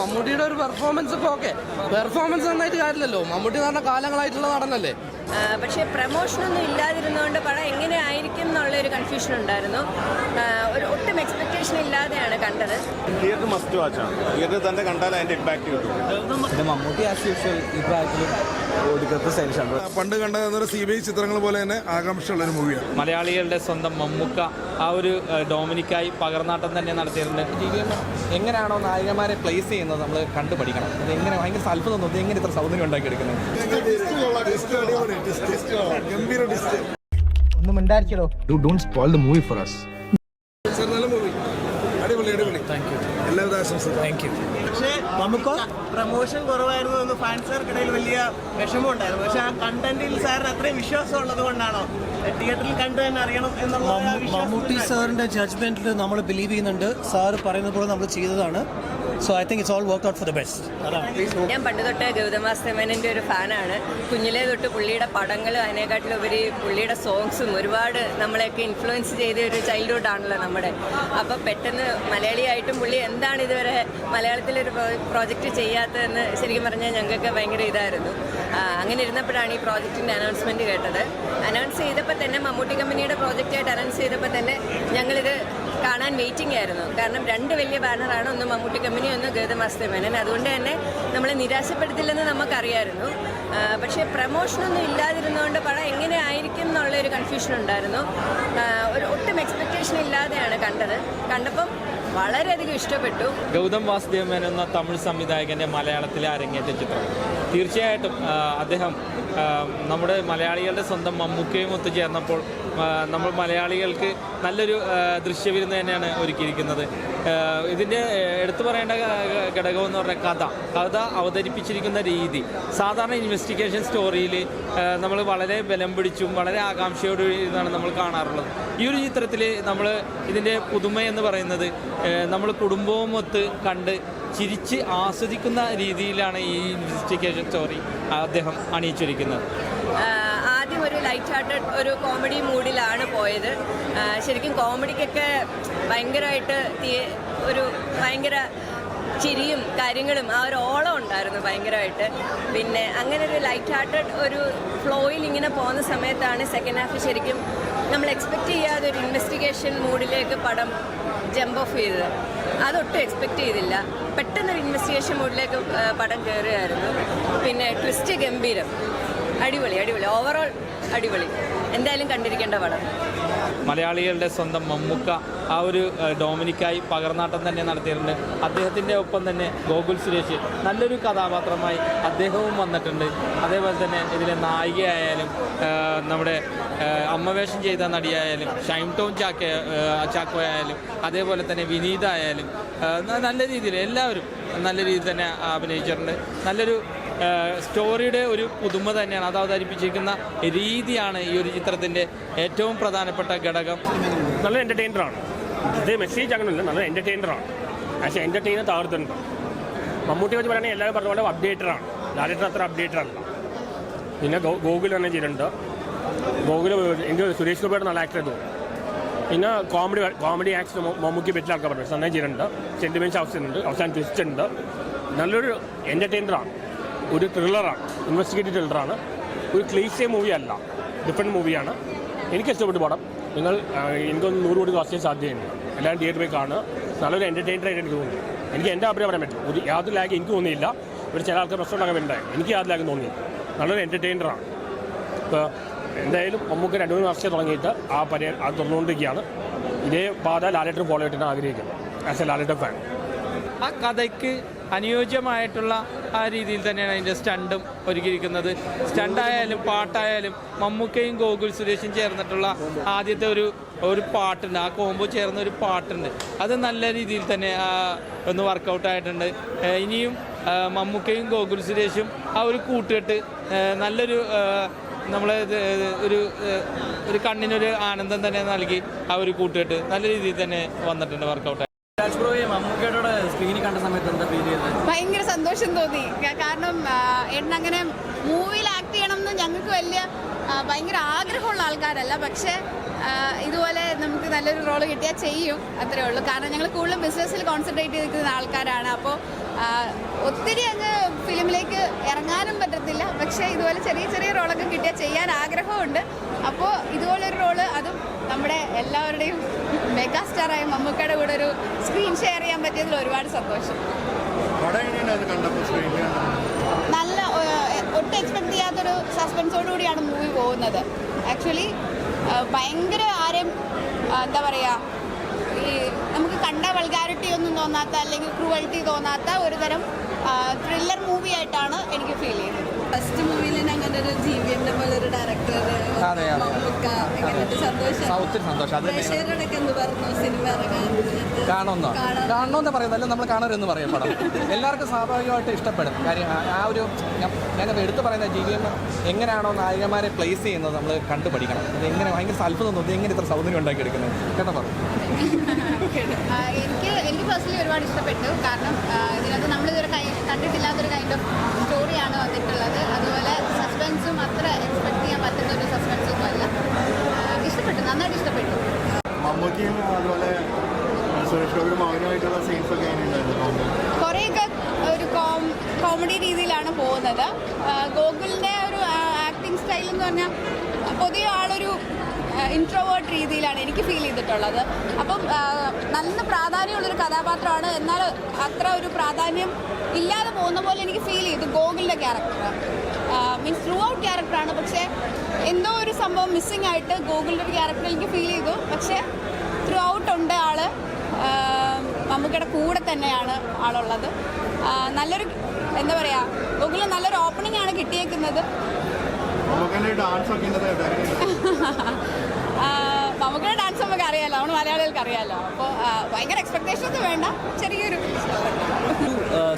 മമ്മൂട്ടിയുടെ ഒരു പെർഫോമൻസ് ഒക്കെ ഓക്കെ പെർഫോമൻസ് നന്നായിട്ട് കാര്യമില്ലല്ലോ. മമ്മൂട്ടി പറഞ്ഞ കാലങ്ങളായിട്ടുള്ള നടനല്ലേ? പക്ഷേ പ്രമോഷനൊന്നും ഇല്ലാതിരുന്നുകൊണ്ട് പടം എങ്ങനെ ആയിരിക്കും എന്നുള്ള ഒരു കൺഫ്യൂഷൻ ഉണ്ടായിരുന്നു ഒരു ഒട്ടും എക്സ്പെക്ടേഷൻ ഇല്ലാതെയാണ് കണ്ടത്. തിയേറ്റർ മസ്റ്റ് വാച്ചാണ് തിയേറ്റർ തന്നെ കണ്ടാൽ അതിന്റെ ഇമ്പാക്ട് കിട്ടും. മമ്മൂട്ടി ആസ് യൂഷ്വൽ പണ്ട് കണ്ട സി ബി ഐ ചിത്രങ്ങൾ പോലെ തന്നെ ആകാംക്ഷയുള്ള ഒരു മൂവിയാണ് മലയാളികളുടെ സ്വന്തം മമ്മൂക്ക ആ ഒരു ഡോമിനിക്കായി പകർന്നാട്ടം തന്നെ നടത്തിയിട്ടുണ്ട്. എങ്ങനെയാണോ നായികമാരെ പ്ലേസ് ചെയ്യുന്നത് നമ്മൾ കണ്ടു പഠിക്കണം അത് എങ്ങനെ ഭയങ്കര അത്ഭുതം തോന്നി എങ്ങനെ ഇത്ര സൗന്ദര്യം ഉണ്ടാക്കിയെടുക്കുന്നത്? ഒന്നും ഉണ്ടായിരിക്കലോ do don't spoil the movie for us. Sir നല്ല മൂവി അടിപൊളി അടിപൊളി. താങ്ക് യു എല്ലാവിധ ആശംസകളും. താങ്ക് യു പക്ഷേ നമുക്ക്? പ്രമോഷൻ കുറവായിരുന്നു എന്ന് ഫാൻസുകാർക്കിടയിൽ വലിയ വിഷമമുണ്ടായിരുന്നു. പക്ഷെ ആ കണ്ടന്റിൽ സാറിന് അത്രയും വിശ്വാസം ഉള്ളത് കൊണ്ടാണോ? തിയേറ്ററിൽ കണ്ടു തന്നെ അറിയണം എന്നുള്ള ആ വിശ്വാസം മമ്മൂട്ടി സാറിന്റെ ജഡ്ജ്മെന്റിൽ നമ്മൾ ബിലീവ് ചെയ്യുന്നുണ്ട്. സാർ പറയുന്ന പോലെ നമ്മൾ ചെയ്തതാണ്. So I think it's all work out for the best ഞാൻ പണ്ട് തൊട്ട് ഗൗതമാസ് തെമേനന്റെ ഒരു ഫാനാണ്. കുഞ്ഞിലേ തൊട്ട് പുള്ളിയുടെ പടങ്ങളും അതിനെക്കാട്ടിലുപരി പുള്ളിയുടെ സോങ്സും ഒരുപാട് നമ്മളെയൊക്കെ ഇൻഫ്ലുവൻസ് ചെയ്ത ഒരു ചൈൽഡ്ഹുഡ് ആണല്ലോ നമ്മുടെ. അപ്പോൾ പെട്ടെന്ന് മലയാളിയായിട്ടും പുള്ളി എന്താണ് ഇതുവരെ മലയാളത്തിലൊരു പ്രോജക്റ്റ് ചെയ്യാത്തതെന്ന് ശരിക്കും പറഞ്ഞാൽ ഞങ്ങൾക്ക് ഭയങ്കര ഇതായിരുന്നു. അങ്ങനെ ഇരുന്നപ്പോഴാണ് ഈ പ്രോജക്റ്റിന്റെ അനൗൺസ്മെന്റ് കേട്ടത്. അനൗൺസ് ചെയ്തപ്പോൾ തന്നെ മമ്മൂട്ടി കമ്പനിയുടെ പ്രോജക്റ്റായിട്ട് അനൗൺസ് ചെയ്തപ്പോൾ തന്നെ ഞങ്ങളിത് കാണാൻ വെയിറ്റിംഗ് ആയിരുന്നു. കാരണം രണ്ട് വലിയ ബാനറാണ് ഒന്ന് മമ്മൂട്ടി കമ്പനി ഒന്ന് ഗേതമാസ്തമേനൻ അതുകൊണ്ട് തന്നെ നമ്മളെ നിരാശപ്പെടുത്തില്ലെന്ന് നമുക്കറിയായിരുന്നു. പക്ഷേ പ്രമോഷനൊന്നും ഇല്ലാതിരുന്നതുകൊണ്ട് പടം എങ്ങനെ ആയിരിക്കും എന്നുള്ള ഒരു കൺഫ്യൂഷൻ ഉണ്ടായിരുന്നു ഒരു ഒട്ടും എക്സ്പെക്ടേഷൻ ഇല്ലാതെയാണ് കണ്ടത്. കണ്ടപ്പം വളരെയധികം ഇഷ്ടപ്പെട്ടു. ഗൗതം വാസുദേവൻ എന്ന തമിഴ് സംവിധായകന്റെ മലയാളത്തിലെ അരങ്ങേറ്റ ചിത്രം. തീർച്ചയായിട്ടും അദ്ദേഹം നമ്മുടെ മലയാളികളുടെ സ്വന്തം മമ്മൂക്കയും ഒത്തുചേർന്നപ്പോൾ ചേർന്നപ്പോൾ നമ്മൾ മലയാളികൾക്ക് നല്ലൊരു ദൃശ്യവിരുന്ന് തന്നെയാണ് ഒരുക്കിയിരിക്കുന്നത്. ഇതിന്റെ എടുത്തു പറയേണ്ട ഘടകമെന്ന് പറഞ്ഞാൽ കഥ. കഥ അവതരിപ്പിച്ചിരിക്കുന്ന രീതി. സാധാരണ ഇൻവെസ്റ്റിഗേഷൻ സ്റ്റോറിയിൽ നമ്മൾ വളരെ ബലം പിടിച്ചും വളരെ ആകാംക്ഷയോട് ഇതാണ് നമ്മൾ കാണാറുള്ളത്. ഈ ഒരു ചിത്രത്തിൽ നമ്മൾ ഇതിന്റെ പുതുമ എന്ന് പറയുന്നത് നമ്മൾ കുടുംബവും ഒത്ത് കണ്ട് ചിരിച്ച് ആസ്വദിക്കുന്ന രീതിയിലാണ് ഈ ഇൻവെസ്റ്റിഗേഷൻ സ്റ്റോറി അദ്ദേഹം അണിയിച്ചിരിക്കുന്നത്. ആദ്യം ഒരു ലൈറ്റ് ഹാർട്ടഡ് ഒരു കോമഡി മൂഡിലാണ് പോയത്. ശരിക്കും കോമഡിക്കൊക്കെ ഭയങ്കരമായിട്ട് ഒരു ഭയങ്കര ചിരിയും കാര്യങ്ങളും ആ ഒരു ഓളം ഉണ്ടായിരുന്നു ഭയങ്കരമായിട്ട് പിന്നെ അങ്ങനെ ഒരു ലൈറ്റ് ഹാർട്ടഡ് ഒരു ഫ്ലോയിൽ ഇങ്ങനെ പോകുന്ന സമയത്താണ് സെക്കൻഡ് ഹാഫ് ശരിക്കും നമ്മൾ എക്സ്പെക്റ്റ് ചെയ്യാതെ ഒരു ഇൻവെസ്റ്റിഗേഷൻ മൂഡിലേക്ക് പടം ജമ്പ് ഓഫ് ചെയ്തത്. അതൊട്ടും എക്സ്പെക്ട് ചെയ്തില്ല. പെട്ടെന്ന് ഇൻവെസ്റ്റിഗേഷൻ മോഡിലേക്ക് പടം കയറുകയായിരുന്നു പിന്നെ ട്വിസ്റ്റ് ഗംഭീരം. അടിപൊളി അടിപൊളി. ഓവറോൾ അടിപൊളി. എന്തായാലും കണ്ടിരിക്കേണ്ട പടം. മലയാളികളുടെ സ്വന്തം മമ്മുക്ക ആ ഒരു ഡോമിനിക്കായി പകർന്നാട്ടം തന്നെ നടത്തിയിട്ടുണ്ട്. അദ്ദേഹത്തിന്റെ ഒപ്പം തന്നെ ഗോകുൽ സുരേഷ് നല്ലൊരു കഥാപാത്രമായി അദ്ദേഹവും വന്നിട്ടുണ്ട്. അതേപോലെ തന്നെ ഇതിലെ നായികയായാലും നമ്മുടെ അമ്മവേഷം ചെയ്ത നടിയായാലും ഷൈം ടോൺ ചാക്ക ചാക്കോയായാലും അതേപോലെ തന്നെ വിനീത ആയാലും നല്ല രീതിയിൽ എല്ലാവരും നല്ല രീതിയിൽ തന്നെ അഭിനയിച്ചിട്ടുണ്ട്. നല്ലൊരു സ്റ്റോറിയുടെ ഒരു പുതുമ തന്നെയാണ്. അത് അവതരിപ്പിച്ചിരിക്കുന്ന രീതിയാണ് ഈ ഒരു ചിത്രത്തിന്റെ ഏറ്റവും പ്രധാനപ്പെട്ട ഘടകം. നല്ല എന്റർടൈനറാണ് ഇത് മെസ്സേജ് അങ്ങനെയല്ല നല്ല എന്റർടൈനറാണ് പക്ഷേ എന്റർടൈനർ തകർത്തുണ്ട് മമ്മൂട്ടി വെച്ച് പറയുകയാണെങ്കിൽ എല്ലാവരും പറഞ്ഞ പോലെ അപ്ഡേറ്ററാണ് ഡയറക്ടർ അത്ര അപ്ഡേറ്റർ അല്ല. പിന്നെ ഗോകുൽ തന്നെ ചെയ്തിട്ടുണ്ട്. ഗോകുൽ എനിക്ക് സുരേഷ് ഗോപിയുടെ നല്ല ആക്ടർ തോന്നുന്നു പിന്നെ കോമഡി കോമഡി ആക്ഷൻ മമ്മൂക്കി പറ്റിയ പറഞ്ഞു. നന്നായി ചെയ്തിട്ടുണ്ട്. സെന്റിമെന്റ്സ് അവസ്ഥയുണ്ട് അവസാനം ട്വിസ്റ്റ് ഉണ്ട്. നല്ലൊരു എന്റർടൈനറാണ് ഒരു ത്രില്ലറാണ് ഇൻവെസ്റ്റിഗേറ്റീവ് ത്രില്ലറാണ് ഒരു ക്ലീസേ മൂവി അല്ല. ഡിഫറെന്റ് മൂവിയാണ് എനിക്ക് ഇഷ്ടപ്പെട്ട പടം. നിങ്ങൾ എനിക്കൊന്ന് നൂറ് കോടി കാസ്റ്റ് ചെയ്യാൻ സാധ്യതയുണ്ട്. എല്ലാവരും തിയേറ്ററിൽ കാണുക. നല്ലൊരു എന്റർടൈനർ ആയിട്ട് എനിക്ക് തോന്നി എനിക്ക് എന്റെ അഭിപ്രായം പറയാൻ പറ്റും. ഒരു യാതൊരു ലാഗ് എനിക്ക് തോന്നിയില്ല. ഇവിടെ ചില ആൾക്കാർ പ്രശ്നം ഉണ്ടാകാൻ വേണ്ടി എനിക്ക് യാതൊരു ലാഗ് തോന്നി നല്ലൊരു എന്റർടൈനറാണ് ഇപ്പോൾ എന്തായാലും നമുക്ക് രണ്ട് മൂന്ന് വർഷം തുടങ്ങിയിട്ട് ആ പരി അത് തുറന്നുകൊണ്ടിരിക്കുകയാണ് ഇതേ പാത ലാലേട്ടർ ഫോളോ ചെയ്തിട്ടാണ് ആഗ്രഹിക്കുന്നത് ആസ് എ ലാലേട്ടർ ഫാൻ ആ കഥയ്ക്ക് അനുയോജ്യമായിട്ടുള്ള ആ രീതിയിൽ തന്നെയാണ് അതിന്റെ സ്റ്റണ്ടും ഒരുക്കിയിരിക്കുന്നത്. സ്റ്റണ്ടായാലും പാട്ടായാലും മമ്മൂക്കയും ഗോകുൽ സുരേഷും ചേർന്നിട്ടുള്ള ആദ്യത്തെ ഒരു ഒരു പാട്ടുണ്ട്. ആ കോമ്പോ ചേർന്ന ഒരു പാട്ടുണ്ട്. അത് നല്ല രീതിയിൽ തന്നെ ഒന്ന് വർക്കൗട്ട് ആയിട്ടുണ്ട്. ഇനിയും മമ്മൂക്കയും ഗോകുൽ സുരേഷും ആ ഒരു കൂട്ടുകെട്ട് നല്ലൊരു നമ്മളെ ഒരു ഒരു കണ്ണിനൊരു ആനന്ദം തന്നെ നൽകി ആ ഒരു കൂട്ടുകെട്ട് നല്ല രീതിയിൽ തന്നെ വന്നിട്ടുണ്ട് വർക്കൗട്ട് മമ്മൂക്കയുടെ സ്ക്രീനിൽ കണ്ട സമയത്ത് എന്താ ഫീൽ ചെയ്തത് ഭയങ്കര സന്തോഷം തോന്നി. കാരണം എണ്ണ അങ്ങനെ മൂവിയിൽ ആക്ട് ചെയ്യണം എന്ന് ഞങ്ങൾക്ക് വലിയ ഭയങ്കര ആഗ്രഹമുള്ള ആൾക്കാരല്ല. പക്ഷേ ഇതുപോലെ നമുക്ക് നല്ലൊരു റോൾ കിട്ടിയാൽ ചെയ്യും. അത്രേ ഉള്ളൂ. കാരണം ഞങ്ങൾ കൂടുതലും ബിസിനസ്സിൽ കോൺസെൻട്രേറ്റ് ചെയ്തിരിക്കുന്ന ആൾക്കാരാണ്. അപ്പോൾ ഒത്തിരി അങ്ങ് ഫിലിമിലേക്ക് ഇറങ്ങാനും പറ്റത്തില്ല. പക്ഷേ ഇതുപോലെ ചെറിയ ചെറിയ റോളൊക്കെ കിട്ടിയാൽ ചെയ്യാൻ ആഗ്രഹമുണ്ട്. അപ്പോൾ ഇതുപോലൊരു റോൾ അതും നമ്മുടെ എല്ലാവരുടെയും മെഗാ സ്റ്റാറായ മമ്മൂക്കയുടെ കൂടെ ഒരു സ്ക്രീൻ ഷെയർ ചെയ്യാൻ പറ്റിയതിൽ ഒരുപാട് സന്തോഷം. നല്ല ഒട്ടും എക്സ്പെക്ട് ചെയ്യാത്തൊരു സസ്പെൻസോട് കൂടിയാണ് മൂവി പോകുന്നത്. ആക്ച്വലി ഭയങ്കര ആരും ആ, എന്താ പറയുക ഈ നമുക്ക് കണ്ട വൾഗാരിറ്റി ഒന്നും തോന്നാത്ത അല്ലെങ്കിൽ ക്രൂവൽറ്റി തോന്നാത്ത ഒരുതരം ത്രില്ലർ മൂവി ആയിട്ടാണ് എനിക്ക് ഫീൽ ചെയ്യുന്നത്. ഫസ്റ്റ് മൂവിയിൽ അങ്ങനെ ഒരു ജീവിയുടെ പോലെ ഒരു ഡയറക്ടർ അതെ, അതെ. സന്തോഷം? ഒത്തിരി സന്തോഷം. അത് കാണുമെന്നോ കാണണമെന്ന് പറയുന്നത് അല്ല നമ്മൾ കാണരുതെന്ന് പറയും പടം. എല്ലാവർക്കും സ്വാഭാവികമായിട്ട് ഇഷ്ടപ്പെടും. കാര്യം ആ- ഒരു ഞാൻ- ഞാനത് എടുത്തു പറയുന്ന ജി വി എം എങ്ങനെയാണോ നായികമാരെ പ്ലേസ് ചെയ്യുന്നത് നമ്മൾ കണ്ടു പഠിക്കണം ഇത് എങ്ങനെ ഭയങ്കര അത്ഭുതം തോന്നി എങ്ങനെ ഇത്ര സൗന്ദര്യം ഉണ്ടാക്കി എടുക്കുന്നത് കേട്ടോ പറഞ്ഞു എനിക്ക് എനിക്ക് പേഴ്സണലി ഒരുപാട് ഇഷ്ടപ്പെട്ടു. കാരണം ഇതിനകത്ത് നമ്മളിതൊരു കണ്ടിട്ടില്ലാത്തൊരു കൈൻഡ് ഓഫ് സ്റ്റോറിയാണ് വന്നിട്ടുള്ളത്. അതുപോലെ സസ്പെൻസും അത്ര എക്സ്പെക്ട് ചെയ്യാൻ പറ്റുന്ന ഒരു സസ്പെൻസും അല്ല. ഇഷ്ടപ്പെട്ടു നന്നായിട്ട് ഇഷ്ടപ്പെട്ടു. മമ്മൂക്കിയും അതുപോലെ സുരേഷ് ഗോപിയുടെ മകനുമായിട്ടുള്ള സീൻസ് ഒക്കെ കുറേയൊക്കെ ഒരു കോമഡി രീതിയിലാണ് പോകുന്നത്. ഗോകുലിന്റെ ഗോകുലിന്റെ ഒരു ആക്ടിങ് സ്റ്റൈൽ എന്ന് പറഞ്ഞാൽ പൊതുവെ ആളൊരു ഇൻട്രോവേർട്ട് രീതിയിലാണ് എനിക്ക് ഫീൽ ചെയ്തിട്ടുള്ളത്. അപ്പം നല്ല പ്രാധാന്യമുള്ളൊരു കഥാപാത്രമാണ്. എന്നാൽ അത്ര ഒരു പ്രാധാന്യം ഇല്ലാതെ പോകുന്ന പോലെ എനിക്ക് ഫീൽ ചെയ്തു. ഗോകുലിന്റെ ക്യാരക്ടർ മീൻസ് ത്രൂ ഔട്ട് ക്യാരക്ടറാണ് പക്ഷേ എന്തോ ഒരു സംഭവം മിസ്സിംഗ് ആയിട്ട് ഗോകുലിന്റെ ഒരു ക്യാരക്ടർ എനിക്ക് ഫീൽ ചെയ്തു. പക്ഷേ ത്രൂ ഔട്ട് ഉണ്ട് ആൾ. മമ്മൂക്കയുടെ കൂടെ തന്നെയാണ് ആളുള്ളത്. നല്ലൊരു എന്താ പറയുക ഗോകുലിന് നല്ലൊരു ഓപ്പണിംഗ് ആണ് കിട്ടിയേക്കുന്നത്. മമ്മൂക്കന്റെ ഡാൻസ് നമുക്ക് അറിയാലോ നമ്മൾ മലയാളികൾക്ക് അറിയാലോ. അപ്പോൾ ഭയങ്കര എക്സ്പെക്ടേഷൻ ഒന്നും വേണ്ട. ചെറിയൊരു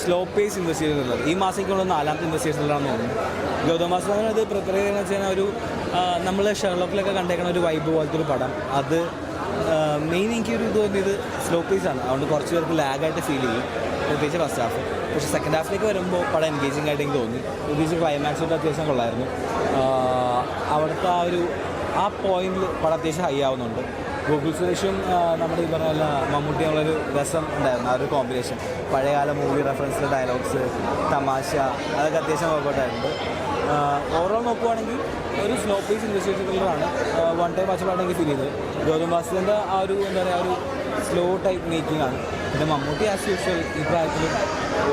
സ്ലോ പേസ് ഇൻവെസ്റ്റിഗേഷൻ ഈ മാസം എനിക്കുള്ള നാലാമത്തെ ഇൻവെസ്റ്റിഗേഷനിലാണെന്ന് തോന്നുന്നത് ഗൗതം മാസം അത് പ്രിപ്പയർ ചെയ്യുന്നത് വെച്ച് കഴിഞ്ഞാൽ ഒരു നമ്മൾ ഷെർലോക്കിലൊക്കെ കണ്ടേക്കുന്ന ഒരു വൈബ് പോലത്തെ ഒരു പടം. അത് മെയിൻ എനിക്കൊരു ഇത് തോന്നിയത് സ്ലോ പേസ് ആണ്. അതുകൊണ്ട് കുറച്ച് പേർക്ക് ലാഗായിട്ട് ഫീൽ ചെയ്യും. പ്രത്യേകിച്ച് ഫസ്റ്റ് ഹാഫ് പക്ഷേ സെക്കൻഡ് ഹാഫിലേക്ക് വരുമ്പോൾ പടം എൻഗേജിങ് ആയിട്ട് എനിക്ക് തോന്നി. പ്രത്യേകിച്ച് ഒക്കെ അത്യാവശ്യം കൊള്ളായിരുന്നു. അവിടുത്തെ ആ ഒരു ആ പോയിന്റിൽ പടം അത്യാവശ്യം ഹൈ ആവുന്നുണ്ട്. ഗൂഗിൾ സുരേഷും നമ്മുടെ ഈ പറഞ്ഞ മമ്മൂട്ടി എന്നുള്ളൊരു രസം ഉണ്ടായിരുന്നു. ആ ഒരു കോമ്പിനേഷൻ പഴയകാല മൂവി റെഫറൻസിലെ ഡയലോഗ്സ് തമാശ അതൊക്കെ അത്യാവശ്യം വർക്കൗട്ടായിട്ടുണ്ട് ഓവറോൾ നോക്കുവാണെങ്കിൽ ഒരു സ്ലോ പേസ് ഇൻവെസ്റ്റിഗേഷൻ ത്രില്ലറാണ് വൺ ടൈം വാച്ചപ്പാണ് എനിക്ക് ഫീൽ ചെയ്തത്. ഗൗതം വാസുദേവന്റെ ആ ഒരു എന്താ പറയുക ഒരു സ്ലോ ടൈപ്പ് മേക്കിംഗ് ആണ്. പിന്നെ മമ്മൂട്ടി ആസ് യൂഷ്വൽ പ്രായത്തിൽ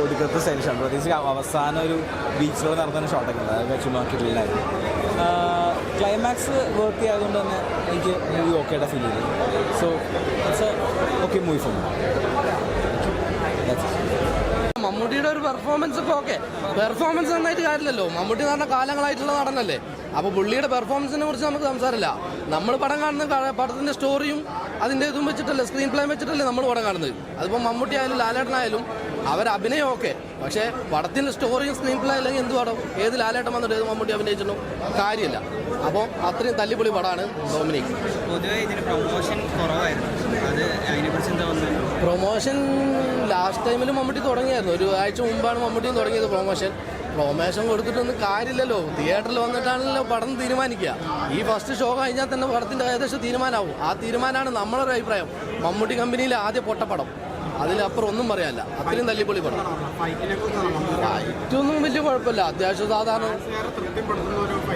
ഒടുക്കത്തെ സ്റ്റൈലിഷാണ് പ്രത്യേകിച്ച് അവസാനം ഒരു ബീച്ചിലൂടെ നടത്തുന്ന ഷോട്ടൊക്കെ ഉണ്ട്. അതൊക്കെ ചുമ്മാ ക്ലൈമാക്സ് വർക്ക് ചെയ്യാതുകൊണ്ട് തന്നെ എനിക്ക് മൂവി ഓക്കെ ആയിട്ട് ഫീൽ ചെയ്തു so it's a okay movie for മമ്മൂട്ടിയുടെ ഒരു പെർഫോമൻസ് ഇപ്പോൾ ഓക്കെ പെർഫോമൻസ് നന്നായിട്ട് കാര്യമില്ലല്ലോ മമ്മൂട്ടി എന്ന് പറഞ്ഞ കാലങ്ങളായിട്ടുള്ള നടനല്ലേ. അപ്പോൾ പുള്ളിയുടെ പെർഫോമൻസിനെ കുറിച്ച് നമുക്ക് സംസാരമില്ല നമ്മൾ പടം കാണുന്ന പടത്തിന്റെ സ്റ്റോറിയും അതിന്റെ ഇതും വെച്ചിട്ടല്ലേ സ്ക്രീൻ പ്ലേ വെച്ചിട്ടല്ലേ നമ്മൾ പടം കാണുന്നത്. അതിപ്പോൾ മമ്മൂട്ടി ആയാലും ലാലേട്ടനായാലും അവർ അഭിനയം ഓക്കെ പക്ഷേ പടത്തിന്റെ സ്റ്റോറിയും സ്ക്രീൻ പ്ലേ അല്ലെങ്കിൽ എന്ത് പടം? ഏത് ലാലേട്ടം വന്നിട്ട് ഏത് മമ്മൂട്ടി അഭിനയിച്ചിട്ടും കാര്യമില്ല. അപ്പോൾ അത്രയും തല്ലിപ്പൊളി പടമാണ് ഡോമിനിക്. പൊതുവേ ഇതിന് പ്രൊമോഷൻ കുറവായിരുന്നു. അത് അതിനെക്കുറിച്ച് എന്താ തോന്നുന്നത്? പ്രൊമോഷൻ ലാസ്റ്റ് ടൈമിൽ മമ്മൂട്ടി തുടങ്ങിയായിരുന്നു. ഒരു ആഴ്ച മുമ്പാണ് മമ്മൂട്ടിയും തുടങ്ങിയത് പ്രൊമോഷൻ പ്രൊമോഷൻ കൊടുത്തിട്ടൊന്നും കാര്യമില്ലല്ലോ. തിയേറ്ററിൽ വന്നിട്ടാണല്ലോ പടം തീരുമാനിക്കുക. ഈ ഫസ്റ്റ് ഷോ കഴിഞ്ഞാൽ തന്നെ പടത്തിന്റെ ഏകദേശം തീരുമാനമാവും. ആ തീരുമാനമാണ് നമ്മളൊരു അഭിപ്രായം. മമ്മൂട്ടി കമ്പനിയിലെ ആദ്യ പൊട്ടപ്പടം അതിലപ്പുറം ഒന്നും പറയാനില്ല. അത്രയും തല്ലിപ്പൊളി പടം. ഫൈറ്റൊന്നും വലിയ കുഴപ്പമില്ല. അത്യാവശ്യം സാധാരണ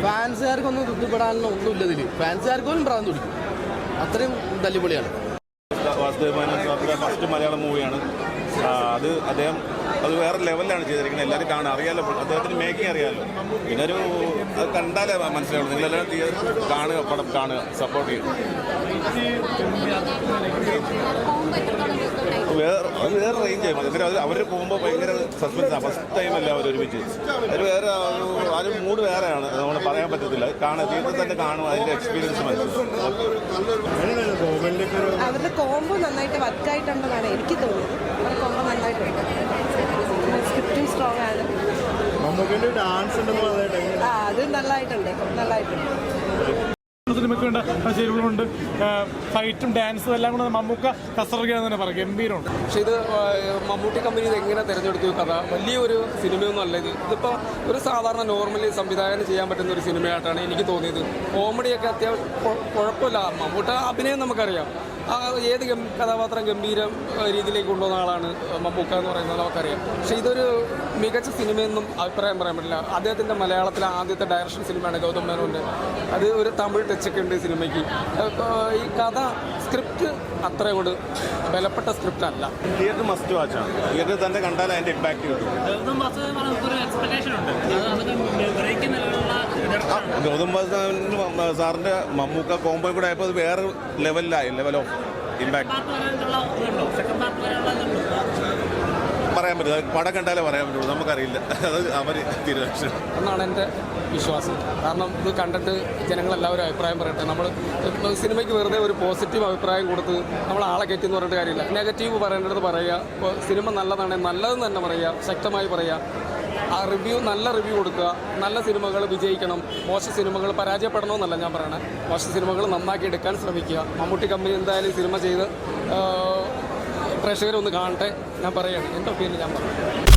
ഫാൻസുകാർക്കൊന്നും തൃപ്തിപ്പെടാനുള്ള ഒന്നുമില്ല ഇതിൽ ഫാൻസുകാർക്ക് പോലും പ്രാന്ത് പിടിക്കും. അത്രയും തല്ലിപ്പൊളിയാണ്. സാറിന്റെ ഫസ്റ്റ് മലയാളം മൂവിയാണ്. അത് അദ്ദേഹം അത് വേറെ ലെവലിലാണ് ചെയ്തിരിക്കുന്നത്. എല്ലാവരും കാണാൻ അറിയാലോ അദ്ദേഹത്തിന് മേക്കിംഗ് അറിയാലോ. പിന്നെ ഒരു അത് കണ്ടാലേ മനസ്സിലാവുള്ളൂ. നിങ്ങളെല്ലാം കാണുക പടം കാണുക സപ്പോർട്ട് ചെയ്യും വേറെ അത് വേറെ റേഞ്ച് ആയി എന്നിട്ട് അത് അവർ പോകുമ്പോൾ ഭയങ്കര സസ്പെൻസാണ് ഫസ്റ്റ് ടൈം അല്ല അവർ ഒരുമിച്ച്. അതിന് വേറെ ആ മൂഡ് വേറെയാണ്. നമ്മൾ പറയാൻ പറ്റത്തില്ല. അത് കാണുക തിയേറ്ററിൽ തന്നെ കാണും. അതിന്റെ എക്സ്പീരിയൻസ് മനസ്സിലാവും. അവരുടെ കോംബോ നന്നായിട്ട് വർക്കായിട്ടുണ്ടെന്നാണ് എനിക്ക് തോന്നുന്നത്. അവരുടെ കോംബോ നന്നായിട്ടുണ്ട്. സ്ക്രിപ്റ്റും സ്ട്രോങ് ആണ്. മമ്മൂക്കിന്റെ ഡാൻസ് ഉണ്ടെന്ന് പറഞ്ഞിട്ട് ആ അത് നല്ലതായിട്ടുണ്ട് നല്ലതായിട്ടുണ്ട് സിനിമയ്ക്ക് വേണ്ട ചേരുവകളുണ്ട് ഫൈറ്റും ഡാൻസും എല്ലാം കൂടെ മമ്മൂക്ക കസറുകയാന്ന് തന്നെ പറയാം. ഗംഭീരമുണ്ട്. പക്ഷേ ഇത് മമ്മൂട്ടി കമ്പനി ഇത് എങ്ങനെ തിരഞ്ഞെടുത്തു കഥ? വലിയൊരു സിനിമയൊന്നും അല്ല ഇത്. ഇതിപ്പോൾ ഒരു സാധാരണ നോർമലി സംവിധാനം ചെയ്യാൻ പറ്റുന്ന ഒരു സിനിമയായിട്ടാണ് എനിക്ക് തോന്നിയത്. കോമഡിയൊക്കെ അത്യാവശ്യം കുഴപ്പമില്ല. മമ്മൂട്ട അഭിനയം നമുക്കറിയാം. ഏത് ഗം- കഥാപാത്രം ഗംഭീര രീതിയിലേക്ക് കൊണ്ടുവന്ന ആളാണ് മമ്മൂക്ക എന്ന് പറയുന്നത് നമുക്കറിയാം. പക്ഷേ ഇതൊരു മികച്ച സിനിമയെന്നും അഭിപ്രായം പറയാൻ പറ്റില്ല. അദ്ദേഹത്തിന്റെ മലയാളത്തിലെ ആദ്യത്തെ ഡയറക്ഷൻ സിനിമയാണ് ഗൗതം മേനോന്റെ. അത് ഒരു തമിഴ് ടച്ചൊക്കെ ഉണ്ട് സിനിമയ്ക്ക്. ഈ കഥ സ്ക്രിപ്റ്റ് അത്ര കൊണ്ട് ബലപ്പെട്ട സ്ക്രിപ്റ്റ് അല്ല. തിയേറ്റർ മസ്റ്റ് വാച്ച് ആണ്. തിയേറ്റർ തന്നെ കണ്ടാൽ അതിന്റെ ഇമ്പാക്ട് കിട്ടും. ഗൗതം വാസുദേവനും സാറിന്റെ മമ്മൂക്ക കോമ്പോ കൂടെ ആയപ്പോൾ അത് വേറെ ലെവലിലായി ലെവൽ ഓഫ് ഇമ്പാക്ട് പറയാൻ പറ്റില്ല പടം കണ്ടാലേ പറയാൻ പറ്റുള്ളൂ നമുക്കറിയില്ല. അത് അവർ തീരുമാനിച്ചു. എന്നാണ് എന്റെ വിശ്വാസം. കാരണം ഇത് കണ്ടിട്ട് ജനങ്ങളെല്ലാവരും അഭിപ്രായം പറയട്ടെ. നമ്മൾ സിനിമയ്ക്ക് വെറുതെ ഒരു പോസിറ്റീവ് അഭിപ്രായം കൊടുത്ത് നമ്മൾ ആളെ കയറ്റി എന്ന് പറഞ്ഞിട്ട് കാര്യമില്ല. നെഗറ്റീവ് പറയേണ്ടത് പറയുക. ഇപ്പോൾ സിനിമ നല്ലതാണെങ്കിൽ നല്ലതെന്ന് തന്നെ പറയുക. ശക്തമായി പറയുക. ആ റിവ്യൂ നല്ല റിവ്യൂ കൊടുക്കുക. നല്ല സിനിമകൾ വിജയിക്കണം. മോശ സിനിമകൾ പരാജയപ്പെടണമെന്നല്ല ഞാൻ പറയണേ. മോശ സിനിമകൾ നന്നാക്കി എടുക്കാൻ ശ്രമിക്കുക. മമ്മൂട്ടി കമ്പനി എന്തായാലും സിനിമ ചെയ്ത് പ്രേക്ഷകരൊന്ന് കാണട്ടെ ഞാൻ പറയുകയാണ് എന്റെ ഒപ്പീനിയൻ ഞാൻ പറയാം